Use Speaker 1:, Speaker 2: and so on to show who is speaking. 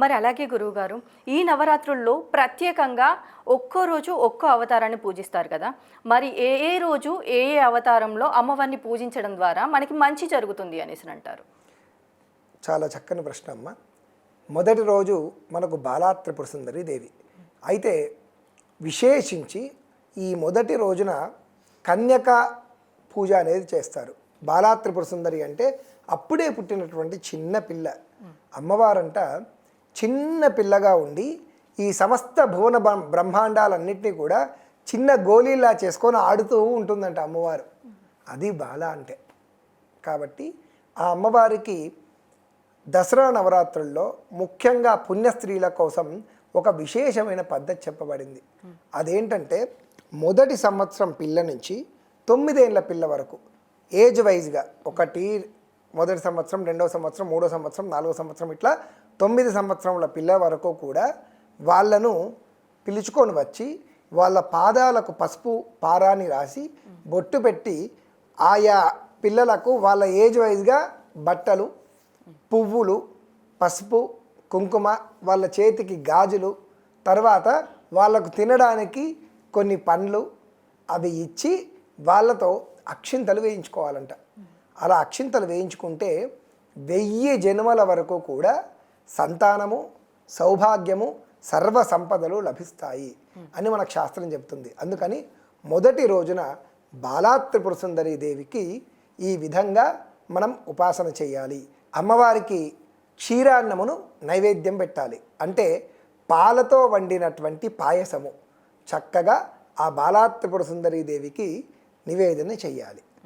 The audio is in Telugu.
Speaker 1: మరి అలాగే గురువుగారు ఈ నవరాత్రుల్లో ప్రత్యేకంగా ఒక్కో రోజు ఒక్కో అవతారాన్ని పూజిస్తారు కదా. మరి ఏ ఏ రోజు ఏ ఏ అవతారంలో అమ్మవారిని పూజించడం ద్వారా మనకి మంచి జరుగుతుంది అనేసి అంటారు.
Speaker 2: చాలా చక్కని ప్రశ్న అమ్మ. మొదటి రోజు మనకు బాలా త్రిపుర సుందరి దేవి. అయితే విశేషించి ఈ మొదటి రోజున కన్యక పూజ అనేది చేస్తారు. బాలా త్రిపుర సుందరి అంటే అప్పుడే పుట్టినటువంటి చిన్న పిల్ల. అమ్మవారంట చిన్న పిల్లగా ఉండి ఈ సమస్త భువన బ్రహ్మాండాలన్నింటినీ కూడా చిన్న గోళీలా చేసుకొని ఆడుతూ ఉంటుందంట అమ్మవారు. అది బాల అంటే. కాబట్టి ఆ అమ్మవారికి దసరా నవరాత్రుల్లో ముఖ్యంగా పుణ్య స్త్రీల కోసం ఒక విశేషమైన పద్ధతి చెప్పబడింది. అదేంటంటే మొదటి సంవత్సరం పిల్ల నుంచి తొమ్మిదేళ్ళ పిల్ల వరకు ఏజ్ వైజ్గా ఒకటి మొదటి సంవత్సరం రెండవ సంవత్సరం మూడో సంవత్సరం నాలుగో సంవత్సరం ఇట్లా తొమ్మిది సంవత్సరముల పిల్ల వరకు కూడా వాళ్ళను పిలుచుకొని వచ్చి వాళ్ళ పాదాలకు పసుపు పారాని రాసి బొట్టు పెట్టి ఆయా పిల్లలకు వాళ్ళ ఏజ్ వైజ్గా బట్టలు పువ్వులు పసుపు కుంకుమ వాళ్ళ చేతికి గాజులు తర్వాత వాళ్ళకు తినడానికి కొన్ని పండ్లు అవి ఇచ్చి వాళ్ళతో అక్షింతలు వేయించుకోవాలంట. అలా అక్షింతలు వేయించుకుంటే వెయ్యి జన్మల వరకు కూడా సంతానము సౌభాగ్యము సర్వ సంపదలు లభిస్తాయి అని మనకు శాస్త్రం చెప్తుంది అందుకని మొదటి రోజున బాలాత్రిపుర సుందరి దేవికి ఈ విధంగా మనం ఉపాసన చేయాలి. అమ్మవారికి క్షీరాన్నమును నైవేద్యం పెట్టాలి. అంటే పాలతో వండినటువంటి పాయసము. చక్కగా ఆ బాలాత్రిపుర దేవికి నివేదన చేయాలి